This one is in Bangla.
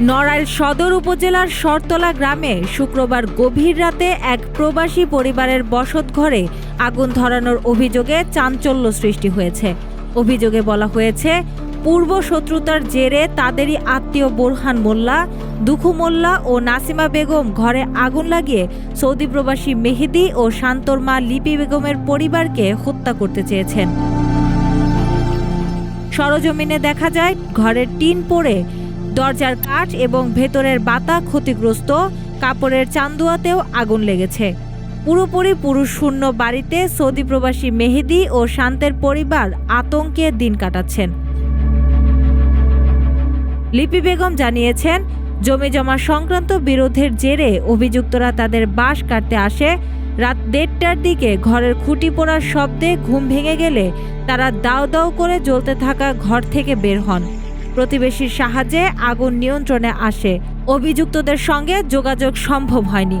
নড়াইল সদর উপজেলার শরতলা গ্রামে শুক্রবার গভীর রাতে এক প্রবাসী পরিবারের বসত ঘরে আগুন ধরানোর অভিযোগে চাঞ্চল্য সৃষ্টি হয়েছে। অভিযোগে বলা হয়েছে, পূর্ব শত্রুতার জেরে তাদেরই আত্মীয় বোরহান মোল্লা, দুখু মোল্লা ও নাসিমা বেগম ঘরে আগুন লাগিয়ে সৌদি প্রবাসী মেহেদি ও শান্তর মা লিপি বেগমের পরিবারকে হত্যা করতে চেয়েছেন। সরজমিনে দেখা যায়, ঘরের টিন পড়ে, দরজার কাঠ এবং ভেতরের বাতা ক্ষতিগ্রস্ত, কাপড়ের চান্দুয়াতেও আগুন লেগেছে। পুরোপুরি পুরুষ শূন্য বাড়িতে সৌদি প্রবাসী মেহেদি ও শান্তের পরিবার আতঙ্কে দিন কাটাচ্ছেন। লিপি বেগম জানিয়েছেন, জমি জমা সংক্রান্ত বিরোধের জেরে অভিযুক্তরা তাদের বাস কাটতে আসে রাত দেড়টার দিকে ঘরের খুঁটি পোড়ার শব্দে ঘুম ভেঙে গেলে তারা দাও দাও করে জ্বলতে থাকা ঘর থেকে বের হন। প্রতিবেশীর সাহায্যে আগুন নিয়ন্ত্রণে আসে। অভিযুক্তদের সঙ্গে যোগাযোগ সম্ভব হয়নি।